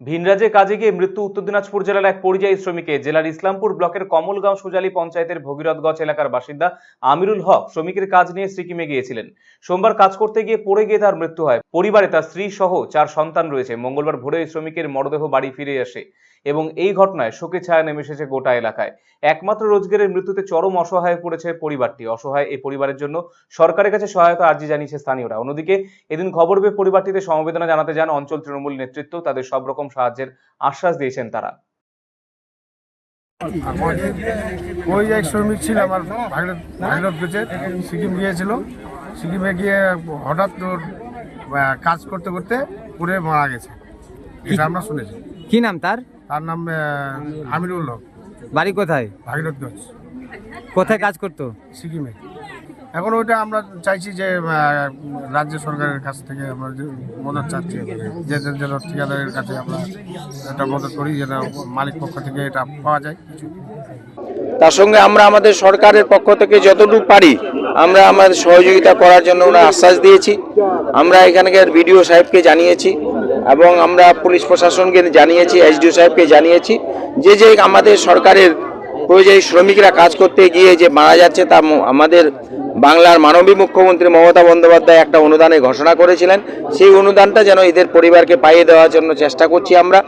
ভিনরাজে কাজে গিয়ে মৃত্যু উত্তর দিনাজপুর জেলার এক পরিযায়ী শ্রমিকে। জেলার ইসলামপুর ব্লকের কমলগাঁও সোজালি পঞ্চায়েতের ভগীরথগঞ্জ এলাকার বাসিন্দা আমিরুল হক শ্রমিকের কাজ নিয়ে সিকিমে গিয়েছিলেন। সোমবার কাজ করতে গিয়ে পড়ে গিয়ে তার মৃত্যু হয়। পরিবারে তার স্ত্রী সহ চার সন্তান রয়েছে। মঙ্গলবার ভোরে শ্রমিকের মরদেহ বাড়ি ফিরে আসে। এবং এই ঘটনায় শোকে ছায়া নেমে এসেছে গোটা এলাকায়। একমাত্র রোজগারের মৃত্যুতে চরম অসহায় পড়েছে পরিবারটি। অসহায় এই পরিবারের জন্য সরকারের কাছে সহায়তা আর্জি জানিয়েছে স্থানীয়রা। অন্যদিকে এদিন খবর পেয়ে পরিবারটিতে সমবেদনা জানাতে যান অঞ্চল তৃণমূল নেতৃত্ব। তাদের সব রকম সাহায্যের আশ্বাস দিয়েছেন তারা। ওই এক শ্রমিক ছিল আমার ভাগীরথ বেচের সিকিম গিয়েছিল। সিকিমে গিয়ে হঠাৎ ওর কাজ করতে করতে পুড়ে মারা গেছে। এটা আমরা শুনেছি। কি নাম তার? তার নাম আমিরুল হক। বাড়ি কোথায়? ভাগীরথগঞ্জ। কোথায় কাজ করতো? সিকিমে। এখন ওইটা আমরা চাইছি যে রাজ্য সরকারের কাছ থেকে আমরা মদত চাচ্ছি যে যে- যেন ঠিকাদারের কাছে আমরা এটা মদত করি যেন মালিক পক্ষ থেকে এটা পাওয়া যায়। কিছু তার সঙ্গে আমরা আমাদের সরকারের পক্ষ থেকে যতটুকু পারি আমরা আমাদের সহযোগিতা করার জন্য ওরা আশ্বাস দিয়েছি। আমরা এখানকার বিডিও সাহেবকে জানিয়েছি। এবং আমরা পুলিশ প্রশাসনকে জানিয়েছি এসডিও সাহেবকে জানিয়েছি যে যে আমাদের সরকারের পরিযায়ী শ্রমিকরা কাজ করতে গিয়ে যে মারা যাচ্ছে তা আমাদের বাংলার মানবী মুখ্যমন্ত্রী মমতা বন্দ্যোপাধ্যায় একটা অনুদানে ঘোষণা করেছিলেন। সেই অনুদানটা যেন এদের পরিবারকে পাইয়ে দেওয়ার জন্য চেষ্টা করছি আমরা।